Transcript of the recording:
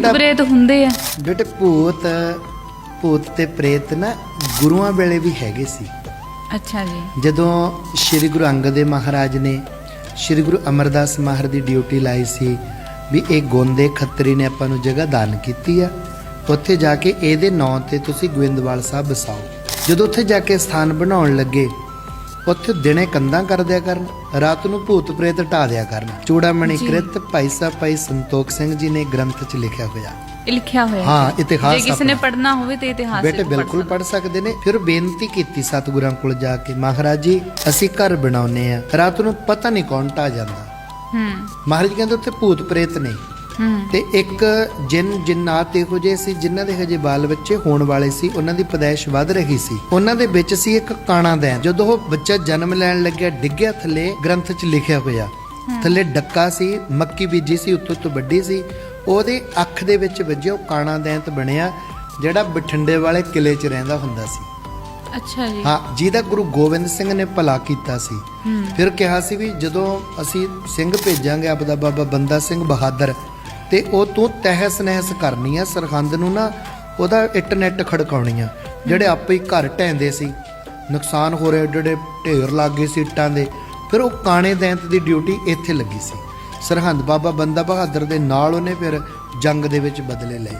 ਭੂਤ ਪ੍ਰੇਤ ਹੁੰਦੇ ਆ। ਬੇਟੇ ਭੂਤ ਭੂਤ ਤੇ ਪ੍ਰੇਤ ਨਾ ਗੁਰੂਆਂ ਵੇਲੇ ਵੀ ਹੈਗੇ ਸੀ। ਅੱਛਾ ਜੀ। ਜਦੋਂ ਸ੍ਰੀ ਗੁਰੂ ਅੰਗਦ ਦੇਵ ਮਹਾਰਾਜ ਨੇ ਸ੍ਰੀ ਗੁਰੂ ਅਮਰਦਾਸ ਮਹਾਰਾਜ ਦੀ ਡਿਊਟੀ ਲਾਈ ਸੀ ਵੀ ਇਹ ਗੋਂਦੇ ਖੱਤਰੀ ਨੇ ਆਪਾਂ ਨੂੰ ਜਗ੍ਹਾ ਦਾਨ ਕੀਤੀ ਆ ਉੱਥੇ ਜਾ ਕੇ ਇਹਦੇ ਨਾਂ ਤੇ ਤੁਸੀਂ ਗੋਇੰਦਵਾਲ ਸਾਹਿਬ ਵਸਾਓ। ਜਦੋਂ ਉੱਥੇ ਜਾ ਕੇ ਸਥਾਨ ਬਣਾਉਣ ਲੱਗੇ ਉੱਥੇ ਦਿਨੇ ਕੰਧਾਂ ਕਰ ਦਿਆ ਕਰਨ ਰਾਤ ਨੂੰ ਭੂਤ ਪ੍ਰੇਤ ਢਾ ਦਿਆ ਕਰਨ ਚੂੜਾਮਣੀ। ਕ੍ਰਿਤ ਭਾਈ ਸਾਹਿਬ ਭਾਈ ਸੰਤੋਖ ਸਿੰਘ ਜੀ ਨੇ ਗ੍ਰੰਥ 'ਚ ਲਿਖਿਆ ਹੋਇਆ ਇਹ ਲਿਖਿਆ ਹੋਇਆ ਹਾਂ। ਇਤਿਹਾਸ ਜੇ ਕਿਸੇ ਨੇ। ਪੜਨਾ ਹੋਵੇ ਤੇ ਇਤਿਹਾਸ ਬੇਟੇ ਬਿਲਕੁਲ। ਪੜ ਸਕਦੇ ਨੇ ਫਿਰ ਬੇਨਤੀ ਕੀਤੀ ਸਤਿਗੁਰਾਂ ਕੋਲ ਜਾ ਕੇ ਮਹਾਰਾਜ ਜੀ ਅਸੀਂ ਘਰ ਬਣਾਉਨੇ ਆ ਰਾਤ ਨੂੰ ਪਤਾ ਨਹੀਂ ਕੌਣ ਢਾ ਜਾਂਦਾ ਹੂੰ ਮਹਾਰਾਜ ਕਹਿੰਦੇ ਉੱਥੇ ਭੂਤ ਪ੍ਰੇਤ ਨੇ ਹੂੰ ਤੇ ਇੱਕ ਜਿਨ ਜਿੰਨਾਤ ਇਹੋ ਜਿਹੇ ਸੀ ਜਿਨ੍ਹਾਂ ਦੇ ਹਜੇ ਬਾਲ ਬੱਚੇ ਹੋਣ ਵਾਲੇ ਸੀ ਉਹਨਾਂ ਦੀ ਪਦਾਇਸ਼ ਵੱਧ ਰਹੀ ਸੀ। ਉਹਨਾਂ ਦੇ ਵਿੱਚ ਸੀ ਇੱਕ ਕਾਣਾ ਦੈਨ ਜਦੋਂ ਉਹ ਬੱਚਾ ਜਨਮ ਲੈਣ ਲੱਗਿਆ ਡਿੱਗਿਆ ਥੱਲੇ ਗ੍ਰੰਥ 'ਚ ਲਿਖਿਆ ਹੋਇਆ। ਥੱਲੇ ਡੱਕਾ ਸੀ ਮੱਕੀ ਬੀਜੀ ਸੀ ਉੱਤੋਂ ਤੋਂ ਵੱਡੀ ਸੀ। ਉਹਦੇ ਅੱਖ ਦੇ ਵਿੱਚ ਵੱਜਿਆ ਉਹ ਕਾਣਾ ਦੈਂਤ ਬਣਿਆ ਜਿਹੜਾ ਬਠਿੰਡੇ ਵਾਲੇ ਕਿਲੇ 'ਚ ਰਹਿੰਦਾ ਹੁੰਦਾ ਸੀ। ਅੱਛਾ ਜੀ। ਹਾਂ ਜਿਹਦਾ ਗੁਰੂ ਗੋਬਿੰਦ ਸਿੰਘ ਨੇ ਭਲਾ ਕੀਤਾ ਸੀ। ਫਿਰ ਕਿਹਾ ਸੀ ਵੀ ਜਦੋਂ ਅਸੀਂ ਸਿੰਘ ਭੇਜਾਂਗੇ ਆਪਦਾ ਬਾਬਾ ਬੰਦਾ ਸਿੰਘ ਬਹਾਦਰ ਤੇ ਉਹ ਤੂੰ ਤਹਿਸ ਨਹਿਸ ਕਰਨੀ ਆ, ਸਰਹੰਦ ਨੂੰ ਨਾ ਉਹਦਾ ਇੱਟ ਨੈਟ ਖੜਕਾਉਣੀ ਆ। ਜਿਹੜੇ ਆਪੇ ਹੀ ਘਰ ਢਹਿੰਦੇ ਸੀ, ਨੁਕਸਾਨ ਹੋ ਰਿਹਾ, ਜਿਹੜੇ ਢੇਰ ਲੱਗ ਗਏ ਸੀ ਇੱਟਾਂ ਦੇ, ਫਿਰ ਉਹ ਕਾਣੇ ਦੈਂਤ ਦੀ ਡਿਊਟੀ ਇੱਥੇ ਲੱਗੀ ਸੀ। ਸਰਹੰਦ ਬਾਬਾ ਬੰਦਾ ਬਹਾਦਰ ਦੇ ਨਾਲ ਉਹਨੇ ਫਿਰ ਜੰਗ ਦੇ ਵਿੱਚ ਬਦਲੇ ਲਏ।